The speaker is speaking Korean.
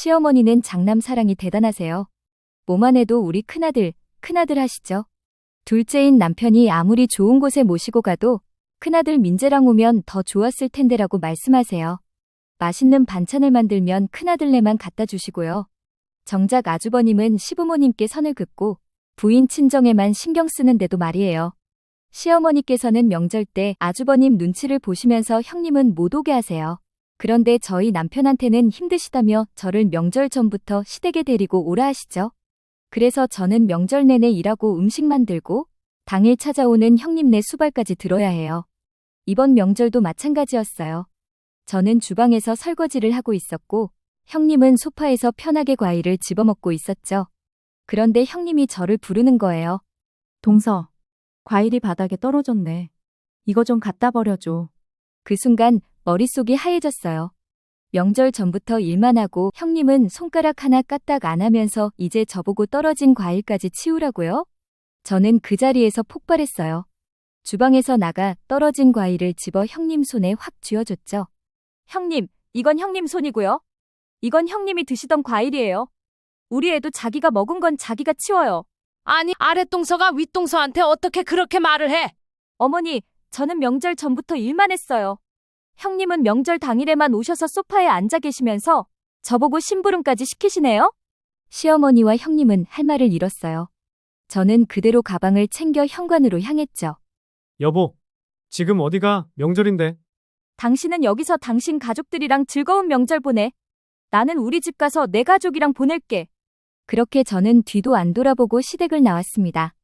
시어머니는 장남 사랑이 대단하세요. 뭐만 해도 우리 큰아들, 큰아들 하시죠. 둘째인 남편이 아무리 좋은 곳에 모시고 가도 큰아들 민재랑 오면 더 좋았을 텐데라고 말씀하세요. 맛있는 반찬을 만들면 큰아들네만 갖다 주시고요. 정작 아주버님은 시부모님께 선을 긋고 부인 친정에만 신경 쓰는데도 말이에요. 시어머니께서는 명절 때 아주버님 눈치를 보시면서 형님은 못 오게 하세요. 그런데 저희 남편한테는 힘드시다며 저를 명절 전부터 시댁에 데리고 오라 하시죠. 그래서 저는 명절 내내 일하고 음식 만들고 당일 찾아오는 형님네 수발까지 들어야 해요. 이번 명절도 마찬가지였어요. 저는 주방에서 설거지를 하고 있었고 형님은 소파에서 편하게 과일을 집어먹고 있었죠. 그런데 형님이 저를 부르는 거예요. 동서, 과일이 바닥에 떨어졌네. 이거 좀 갖다 버려줘. 그 순간 머릿속이 하얘졌어요. 명절 전부터 일만 하고 형님은 손가락 하나 까딱 안 하면서 이제 저보고 떨어진 과일까지 치우라고요? 저는 그 자리에서 폭발했어요. 주방에서 나가 떨어진 과일을 집어 형님 손에 확 쥐어줬죠. 형님, 이건 형님 손이고요. 이건 형님이 드시던 과일이에요. 우리 애도 자기가 먹은 건 자기가 치워요. 아니, 아랫동서가 윗동서한테 어떻게 그렇게 말을 해? 어머니, 저는 명절 전부터 일만 했어요. 형님은 명절 당일에만 오셔서 소파에 앉아 계시면서 저보고 심부름까지 시키시네요? 시어머니와 형님은 할 말을 잃었어요. 저는 그대로 가방을 챙겨 현관으로 향했죠. 여보, 지금 어디가 명절인데? 당신은 여기서 당신 가족들이랑 즐거운 명절 보내. 나는 우리 집 가서 내 가족이랑 보낼게. 그렇게 저는 뒤도 안 돌아보고 시댁을 나왔습니다.